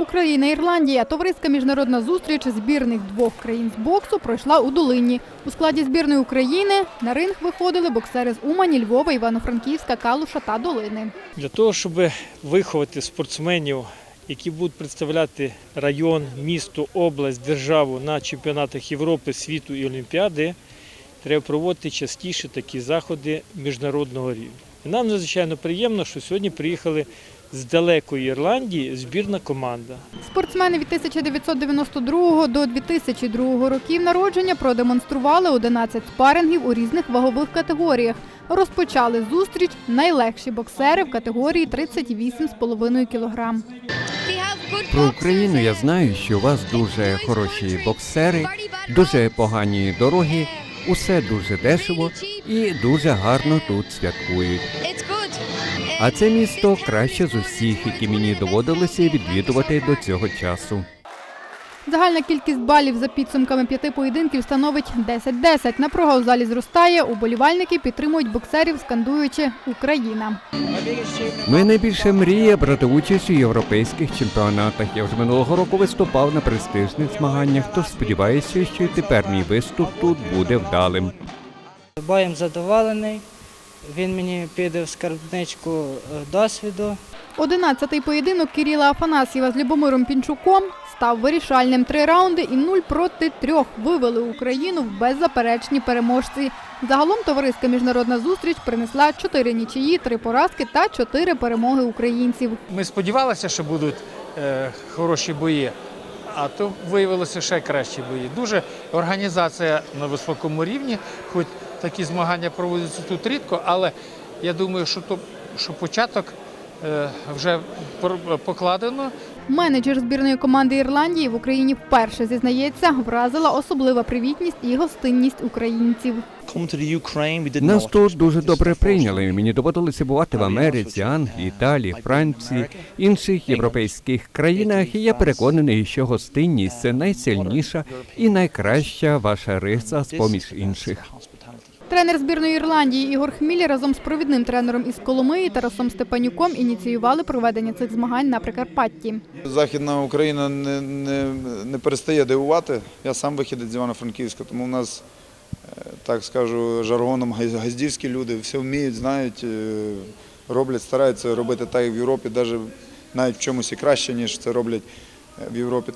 Україна Ірландія. Товариська міжнародна зустріч збірних двох країн з боксу пройшла у Долині. У складі збірної України на ринг виходили боксери з Умані, Львова, Івано-Франківська, Калуша та Долини. Для того, щоб виховати спортсменів, які будуть представляти район, місто, область, державу на чемпіонатах Європи, світу і Олімпіади, треба проводити частіше такі заходи міжнародного рівня. І нам надзвичайно приємно, що сьогодні приїхали з далекої Ірландії збірна команда. Спортсмени від 1992 до 2002 років народження продемонстрували 11 спарингів у різних вагових категоріях. Розпочали зустріч найлегші боксери в категорії 38,5 кг. Про Україну я знаю, що у вас дуже хороші боксери, дуже погані дороги, усе дуже дешево і дуже гарно тут святкують. А це місто краще з усіх, які мені доводилося відвідувати до цього часу. Загальна кількість балів за підсумками п'яти поєдинків становить 10-10. Напруга у залі зростає. Уболівальники підтримують боксерів, скандуючи Україна. Моя Ну найбільша мрія брати участь у європейських чемпіонатах. Я вже минулого року виступав на престижних змаганнях, тож сподіваюся, що і тепер мій виступ тут буде вдалим. Боєм задоволений. Він мені піде в скарбничку е, досвіду. Одинадцятий поєдинок Кирила Афанасьєва з Любомиром Пінчуком став вирішальним. Три раунди і нуль проти трьох вивели Україну в беззаперечні переможці. Загалом товариська міжнародна зустріч принесла чотири нічиї, три поразки та чотири перемоги українців. Ми сподівалися, що будуть е, хороші бої, а то виявилося ще кращі бої. Дуже організація на високому рівні, хоч такі змагання проводяться тут рідко, але я думаю, що, то, що початок вже пор- покладено. Менеджер збірної команди Ірландії в Україні вперше зізнається, вразила особлива привітність і гостинність українців. Нас тут дуже добре прийняли. Мені доводилося бувати в Америці, Англії, Італії, Франції, інших європейських країнах. І я переконаний, що гостинність це найсильніша і найкраща ваша риса з поміж інших. Тренер збірної Ірландії Ігор Хмілі разом з провідним тренером із Коломиї Тарасом Степанюком ініціювали проведення цих змагань на Прикарпатті. Західна Україна не, не, не перестає дивувати. Я сам вихідець з Івано-Франківська, тому в нас, е, так скажу, жаргоном газдівські люди все вміють, знають, е, роблять, стараються робити так, як в Європі, навіть, навіть в чомусь і краще, ніж це роблять е, в Європі.